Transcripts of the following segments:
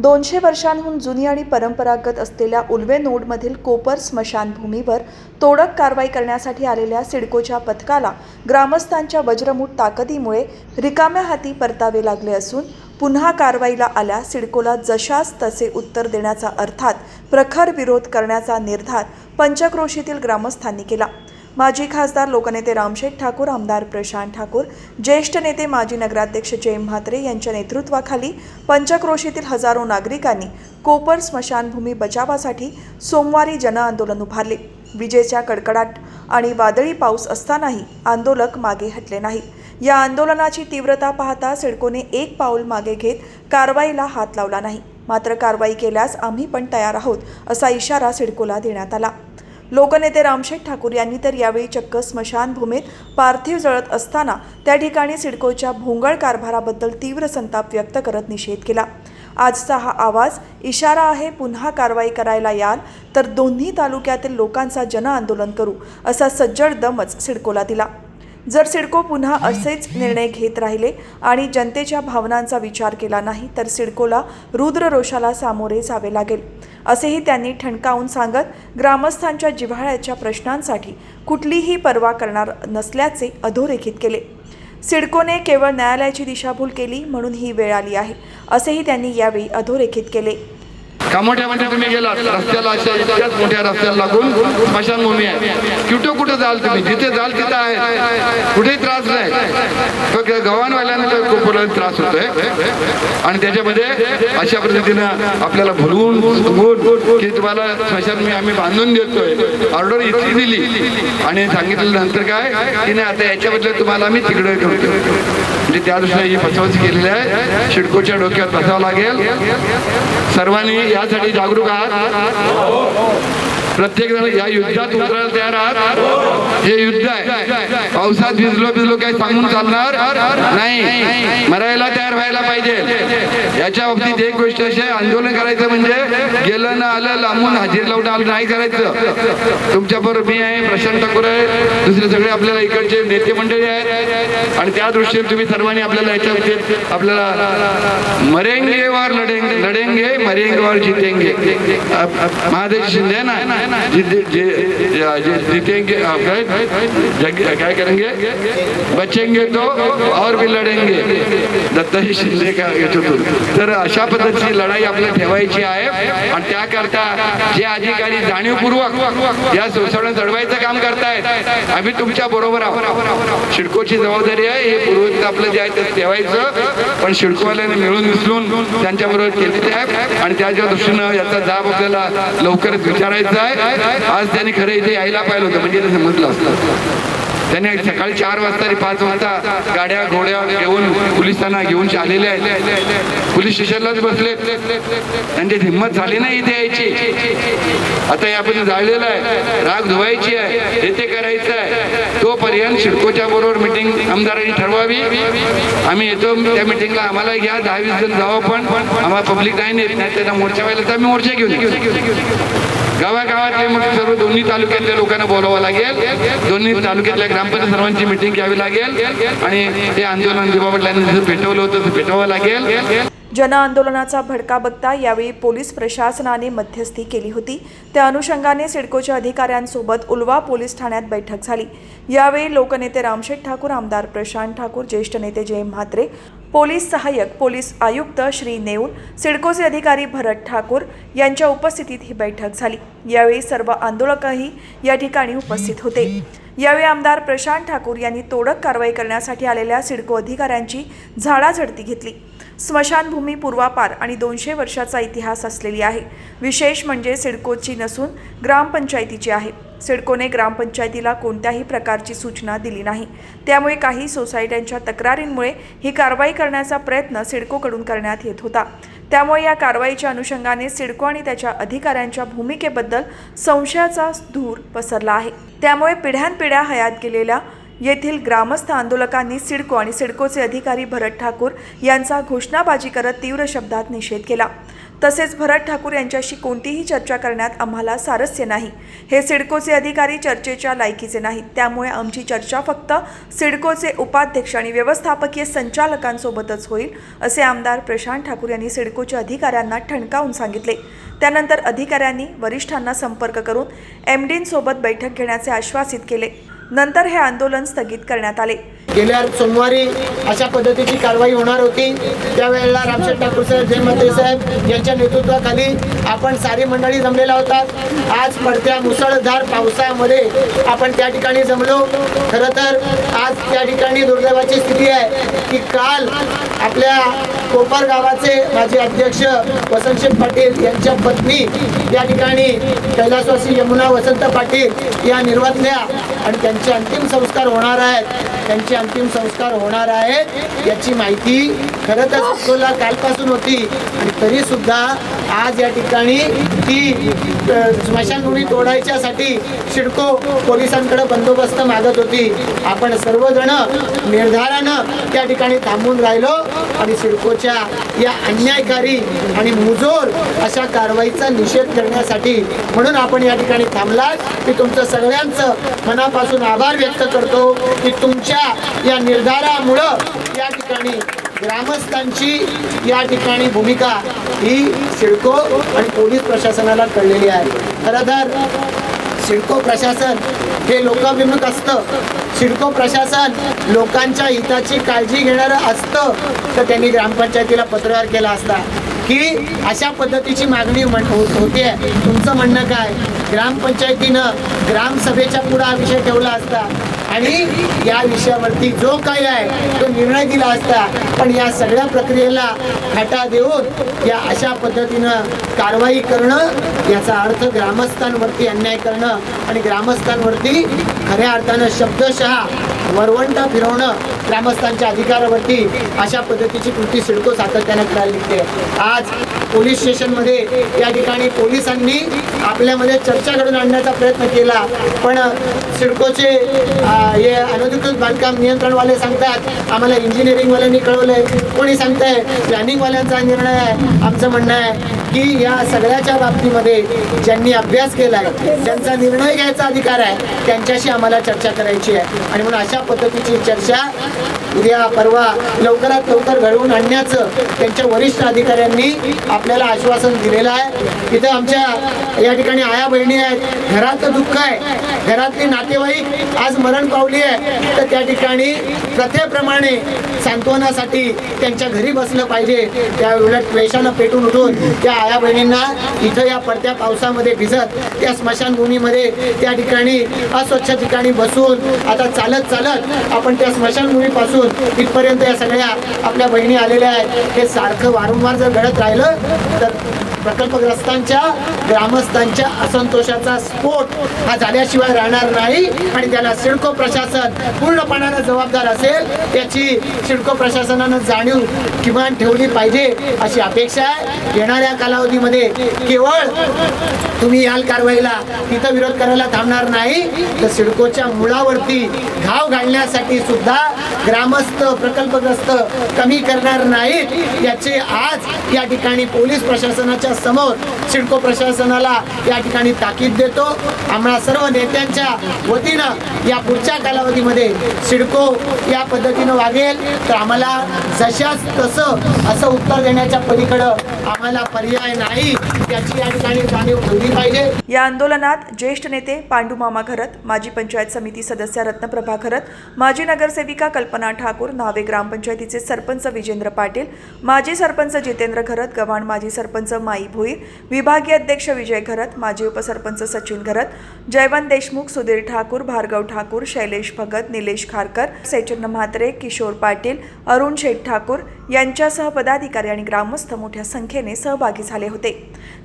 दोनशे वर्षांहून जुनी आणि परंपरागत असलेल्या उल्वे नोडमधील कोपर स्मशानभूमीवर तोडक कारवाई करण्यासाठी आलेल्या सिडकोच्या पथकाला ग्रामस्थांच्या वज्रमूठ ताकदीमुळे रिकाम्या हाती परतावे लागले असून पुन्हा कारवाईला आल्या सिडकोला जशास तसे उत्तर देण्याचा अर्थात प्रखर विरोध करण्याचा निर्धार पंचक्रोशीतील ग्रामस्थांनी केला. माजी खासदार लोकनेते रामशेठ ठाकूर आमदार प्रशांत ठाकूर ज्येष्ठ नेते माजी नगराध्यक्ष जय म्हात्रे यांच्या नेतृत्वाखाली पंचक्रोशीतील हजारो नागरिकांनी कोपर स्मशानभूमी बचावासाठी सोमवारी जनआंदोलन उभारले. विजेच्या कडकडाट आणि वादळी पाऊस असतानाही आंदोलक मागे हटले नाही. या आंदोलनाची तीव्रता पाहता सिडकोने एक पाऊल मागे घेत कारवाईला हात लावला नाही. मात्र कारवाई केल्यास आम्ही पण तयार आहोत असा इशारा सिडकोला देण्यात आला. लोकनेते रामशेठ ठाकूर यांनी तर यावेळी चक्क स्मशानभूमीत पार्थिव जळत असताना त्या ठिकाणी सिडकोच्या भोंगळ कारभाराबद्दल तीव्र संताप व्यक्त करत निषेध केला. आजचा हा आवाज इशारा आहे पुन्हा कारवाई करायला याल तर दोन्ही तालुक्यातील लोकांचा जनआंदोलन करू असा सज्जड दमच सिडकोला दिला. जर सिडको पुन्हा असेच निर्णय घेत राहिले आणि जनतेच्या भावनांचा विचार केला नाही तर सिडकोला रुद्ररोषाला सामोरे जावे लागेल. असेही त्यांनी ठणकावून सांगत ग्रामस्थांच्या जिव्हाळ्याच्या प्रश्नांसाठी कुठलीही पर्वा करणार नसल्याचे अधोरेखित केले. सिडकोने केवळ न्यायालयाची दिशाभूल केली म्हणून ही वेळ आली आहे असेही त्यांनी यावेळी अधोरेखित केले. कामोठ्यामध्ये तुम्ही गेलात रस्त्याला अशा इतक्याच मोठ्या रस्त्याला लागून स्मशानभूमी आहे. कुठं कुठं जाल तुम्ही? जिथे जाल तिथं आहे. कुठेही त्रास नाही. फक्त गव्हाणवाल्यानं तर खूप त्रास होतोय. आणि त्याच्यामध्ये अशा पद्धतीनं आपल्याला भरवून की तुम्हाला स्मशानभूमी आम्ही बांधून देतोय. ऑर्डर इथली दिली. आणि सांगितलं नंतर काय? की नाही आता याच्याबद्दल तुम्हाला आम्ही तिकडे करतो म्हणजे त्या दृष्टीने ही फसवणूक केलेली आहे. शिडकोच्या डोक्यात बसावं लागेल. सर्वांनी यासाठी जागरूक आहात. प्रत्येक जण या युद्धात उतरायला तयार आहात. हे युद्ध आहे. पावसात भिजलो भिजलो काही सांगून चालणार नाही. मरायला तयार व्हायला पाहिजे. याच्या बाबतीत एक गोष्ट अशी आहे आंदोलन करायचं म्हणजे गेलं ना आलं लांबून हजेरी लावून आलं नाही करायचं. तुमच्या बरोबर मी आहे प्रशांत ठाकूर आहे दुसरे सगळे आपल्याला इकडचे नेते मंडळी आहेत. आणि त्या दृष्टीने तुम्ही सर्वांनी आपल्याला याच्या आपल्याला मरेंगे वार लढेंगे लढेंगे मरेंगे वार जितेंगे. महादेव शिंदे ना? जिते- जे- जीतेंगे काय? काय करेंगे? बचेंगे तो और भी लढेंगे दत्ताजी शिंदे का याच्यातून तर अशा पद्धतीची लढाई आपल्याला ठेवायची आहे. आणि त्याकरता जे अधिकारी जाणीवपूर्वक या शोषण चढवायचं काम करतायत आम्ही तुमच्या बरोबर आहोत. शिडकोची जबाबदारी आहे हे पूर्वज आपलं जे आहे ते ठेवायचं. पण शिडकोवाल्याने मिळून मिसळून त्यांच्याबरोबर केलेली आहे. आणि त्याच्या दृष्टीनं याचा जाब आपल्याला लवकरच विचारायचा आहे. आज त्यांनी खरं इथे यायला पाहिलं होतं म्हणजे ते समजलं असतं. त्यांनी सकाळी चार वाजता आणि पाच वाजता गाड्या घोड्या घेऊन पोलिसांना घेऊन आलेले आहेत. पोलीस स्टेशनलाच बसले त्यांची हिंमत झाली नाही इथे यायची. आता यापर्यंत जाळलेलं आहे. राग धुवायची आहे. हे ते करायचं आहे. तोपर्यंत शिडकोच्या बरोबर मिटिंग आमदारांनी ठरवावी. आम्ही येतो त्या मिटिंगला आम्हाला घ्या. दहा वीस जण जावं पण. आम्हाला पब्लिक नाही नेत. नाही त्यांना मोर्चा व्हायला तर आम्ही मोर्चा घेऊन येऊ. गावागावातले मग सर्व दोन्ही तालुक्यातल्या लोकांना बोलावं लागेल. दोन्ही तालुक्यातल्या ग्रामपंचायत सर्वांची मिटिंग घ्यावी लागेल. आणि हे आंदोलन दिवाबडल्याने भेटवलं पेटवलं होतं ते भेटवावं लागेल. जनआंदोलनाचा भडका बघता यावेळी पोलीस प्रशासनाने मध्यस्थी केली होती. त्या अनुषंगाने सिडकोच्या अधिकाऱ्यांसोबत उलवा पोलीस ठाण्यात बैठक झाली. यावेळी लोकनेते रामशेठ ठाकूर आमदार प्रशांत ठाकूर ज्येष्ठ नेते जय म्हात्रे पोलीस सहाय्यक पोलीस आयुक्त श्री नेऊल सिडकोचे अधिकारी भरत ठाकूर यांच्या उपस्थितीत ही बैठक झाली. यावेळी सर्व आंदोलकही या ठिकाणी उपस्थित होते. यावेळी आमदार प्रशांत ठाकूर यांनी तोडक कारवाई करण्यासाठी आलेल्या सिडको अधिकाऱ्यांची झाडाझडती घेतली. स्मशानभूमी पूर्वापार आणि दोनशे वर्षाचा इतिहास असलेली आहे. विशेष म्हणजे सिडकोची नसून ग्रामपंचायतीची आहे. सिडकोने ग्रामपंचायतीला कोणत्याही प्रकारची सूचना दिली नाही. त्यामुळे काही सोसायट्यांच्या तक्रारींमुळे ही कारवाई करण्याचा प्रयत्न सिडकोकडून करण्यात येत होता. त्यामुळे या कारवाईच्या अनुषंगाने सिडको आणि त्याच्या अधिकाऱ्यांच्या भूमिकेबद्दल संशयाचा धूर पसरला आहे. त्यामुळे पिढ्यानपिढ्या हयात गेलेल्या येथील ग्रामस्थ आंदोलकांनी सिडको आणि सिडकोचे अधिकारी भरत ठाकूर यांचा घोषणाबाजी करत तीव्र शब्दात निषेध केला. तसेच भरत ठाकूर यांच्याशी कोणतीही चर्चा करण्यात आम्हाला सारस्य नाही. हे सिडकोचे अधिकारी चर्चेच्या लायकीचे नाहीत. त्यामुळे आमची चर्चा फक्त सिडकोचे उपाध्यक्ष आणि व्यवस्थापकीय संचालकांसोबतच होईल असे आमदार प्रशांत ठाकूर यांनी सिडकोच्या अधिकाऱ्यांना ठणकावून सांगितले. त्यानंतर अधिकाऱ्यांनी वरिष्ठांना संपर्क करून एम डींसोबत बैठक घेण्याचे आश्वासित केले. नंतर हे आंदोलन स्थगित करण्यात आले. गेल्या सोमवारी अशा पद्धतीची कारवाई होणार होती. त्यावेळेला रामशेठ ठाकूर साहेब जयमते साहेब यांच्या नेतृत्वाखाली आपण सारी मंडळी जमलेला होता. आज पडत्या मुसळधार पावसामध्ये आपण त्या ठिकाणी जमलो. खरं तर आज त्या ठिकाणी दुर्दैवाची स्थिती आहे. की काल आपल्या कोपर गावाचे माजी अध्यक्ष वसंतशिव पाटील यांच्या पत्नी या ठिकाणी कैलासवासी यमुना वसंत पाटील या निर्वातल्या आणि त्यांचे अंतिम संस्कार होणार आहेत. त्यांचे अंतिम संस्कार होणार आहेत याची माहिती खरं तर सिडकोला कालपासून होती आणि तरी सुद्धा आज या ठिकाणी ती स्मशानभूमी तोडायच्यासाठी शिडको पोलिसांकडे बंदोबस्त मागत होती. आपण सर्वजण निर्धारानं त्या ठिकाणी थांबून राहिलो आणि सिडकोच्या या अन्यायकारी आणि मुजोर अशा कारवाईचा निषेध करण्यासाठी म्हणून आपण या ठिकाणी थांबलात. मी तुमचं सगळ्यांचं मनापासून आभार व्यक्त करतो की तुमच्या या निर्धारामुळं या ठिकाणी ग्रामस्थांची या ठिकाणी भूमिका ही सिडको आणि पोलीस प्रशासनाला कळलेली आहे. खरं तर सिडको प्रशासन हे लोकाभिमुख असतं. सिडको प्रशासन लोकांच्या हिताची काळजी घेणारं असतं. तर त्यांनी ग्रामपंचायतीला पत्रकार केला असता. की अशा पद्धतीची मागणी म्हण- हो- होते तुमचं म्हणणं काय? ग्रामपंचायतीनं ग्रामसभेच्या पुढं हा विषय ठेवला असता. आणि या विषयावरती जो काही आहे तो निर्णय दिला असता पण या सगळ्या प्रक्रियेला फाटा देऊन या अशा पद्धतीनं कारवाई करणं याचा अर्थ ग्रामस्थांवरती अन्याय करणं आणि ग्रामस्थांवरती खऱ्या अर्थानं शब्दशः वरवंटा फिरवणं ग्रामस्थांच्या अधिकारावरती अशा पद्धतीची कृती सिडको सातत्यानं करायला निघते. आज पोलीस स्टेशनमध्ये या ठिकाणी पोलिसांनी आपल्यामध्ये चर्चा घडून आणण्याचा प्रयत्न केला. पण सिडकोचे हे अनधिकृत बांधकाम नियंत्रणवाले सांगतात आम्हाला इंजिनिअरिंगवाल्यांनी कळवलंय. कोणी सांगताय प्लॅनिंगवाल्यांचा निर्णय आहे. आमचं म्हणणं आहे की या सगळ्याच्या बाबतीमध्ये ज्यांनी अभ्यास केलाय ज्यांचा निर्णय घ्यायचा अधिकार आहे त्यांच्याशी आम्हाला चर्चा करायची आहे. आणि म्हणून अशा पद्धतीची चर्चा उद्या परवा लवकरात लवकर घडवून आणण्याचं त्यांच्या वरिष्ठ अधिकाऱ्यांनी आपल्याला आश्वासन दिलेलं आहे. इथं आमच्या या ठिकाणी आया बहिणी आहेत. घरात दुःख आहे. घरातली नातेवाईक आज मरण पावली आहे. तर त्या ठिकाणी प्रथेप्रमाणे सांत्वनासाठी त्यांच्या घरी बसलं पाहिजे. त्या उलट वेशानं पेटून उठून त्या आया बहिणींना इथं या पडत्या पावसामध्ये भिजत त्या स्मशानभूमीमध्ये त्या ठिकाणी अस्वच्छ ठिकाणी बसून आता चालत चालत आपण त्या स्मशानभूमीपासून पासून इथपर्यंत या सगळ्या आपल्या बहिणी आलेल्या आहेत. हे सारखं वारंवार जर घडत राहिलं तर प्रकल्पग्रस्तांच्या ग्रामस्थांच्या असंतोषाचा स्फोट हा झाल्याशिवाय राहणार नाही. आणि त्याला सिडको प्रशासन पूर्णपणानं जबाबदार असेल याची सिडको प्रशासनानं जाणीव किमान ठेवली पाहिजे अशी अपेक्षा आहे. येणाऱ्या कालावधीमध्ये केवळ तुम्ही याल कारवाईला तिथं विरोध करायला थांबणार नाही. तर सिडकोच्या मुळावरती घाव घालण्यासाठी सुद्धा ग्राम ग्रामस्थ प्रकल्पग्रस्त कमी करणार नाहीत याचे आज या ठिकाणी पोलीस प्रशासनाच्या समोर सिडको प्रशासनाला या ठिकाणी ताकीद देतो. आम्हाला सर्व नेत्यांच्या वतीनं या पुढच्या कालावधीमध्ये सिडको या पद्धतीनं वागेल. तर आम्हाला जशाच तसं असं उत्तर देण्याच्या पलीकडं आम्हाला पर्याय नाही याची या ठिकाणी जाणीव ठेवली पाहिजे. या आंदोलनात ज्येष्ठ नेते पांडुमामा घरत माजी पंचायत समिती सदस्य रत्नप्रभा घरत माजी नगरसेविका कल्पना ठाकूर न्हावे ग्रामपंचायतीचे सरपंच विजेंद्र पाटील माजी सरपंच जितेंद्र घरत गव्हाण माजी सरपंच माई भोईर विभागीय अध्यक्ष विजय घरत माजी उपसरपंच सचिन घरत जयवंत देशमुख सुधीर ठाकूर भार्गव ठाकूर शैलेश भगत निलेश खारकर सैचन म्हात्रे किशोर पाटील अरुण शेठ ठाकूर यांच्यासह पदाधिकारी आणि ग्रामस्थ मोठ्या संख्येने सहभागी झाले होते.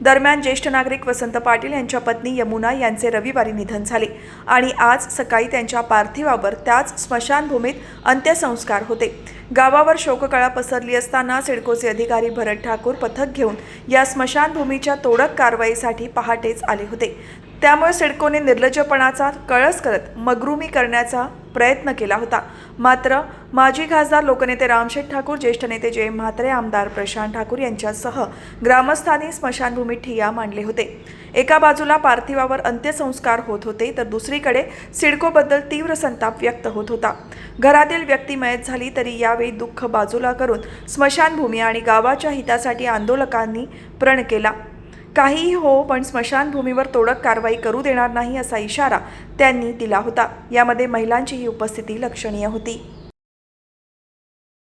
दरम्यान ज्येष्ठ नागरिक वसंत पाटील यांच्या पत्नी यमुना यांचे रविवारी निधन झाले आणि आज सकाळी त्यांच्या पार्थिवावर त्याच स्मशानभूमीत अंत्यसंस्कार होते. गावावर शोककळा पसरली असताना सिडकोचे अधिकारी भरत ठाकूर पथक घेऊन या स्मशानभूमीच्या तोडक कारवाईसाठी पहाटेच आले होते. त्यामुळे सिडकोने निर्लज्जपणाचा कळस करत मगरुमी करण्याचा प्रयत्न केला होता. मात्र माजी खासदार लोकनेते रामशेठ ठाकूर ज्येष्ठ नेते जय म्हात्रे आमदार प्रशांत ठाकूर यांच्यासह ग्रामस्थांनी स्मशानभूमीत ठिय्या मांडले होते. एका बाजूला पार्थिवावर अंत्यसंस्कार होत होते तर दुसरीकडे सिडकोबद्दल तीव्र संताप व्यक्त होत होता. घरातील व्यक्ती मयत झाली तरी यावेळी दुःख बाजूला करून स्मशानभूमी आणि गावाच्या हितासाठी आंदोलकांनी प्रण केला. काहीही हो पण स्मशानभूमीवर तोडक कारवाई करू देणार नाही असा इशारा त्यांनी दिला होता. यामध्ये महिलांचीही उपस्थिती लक्षणीय होती.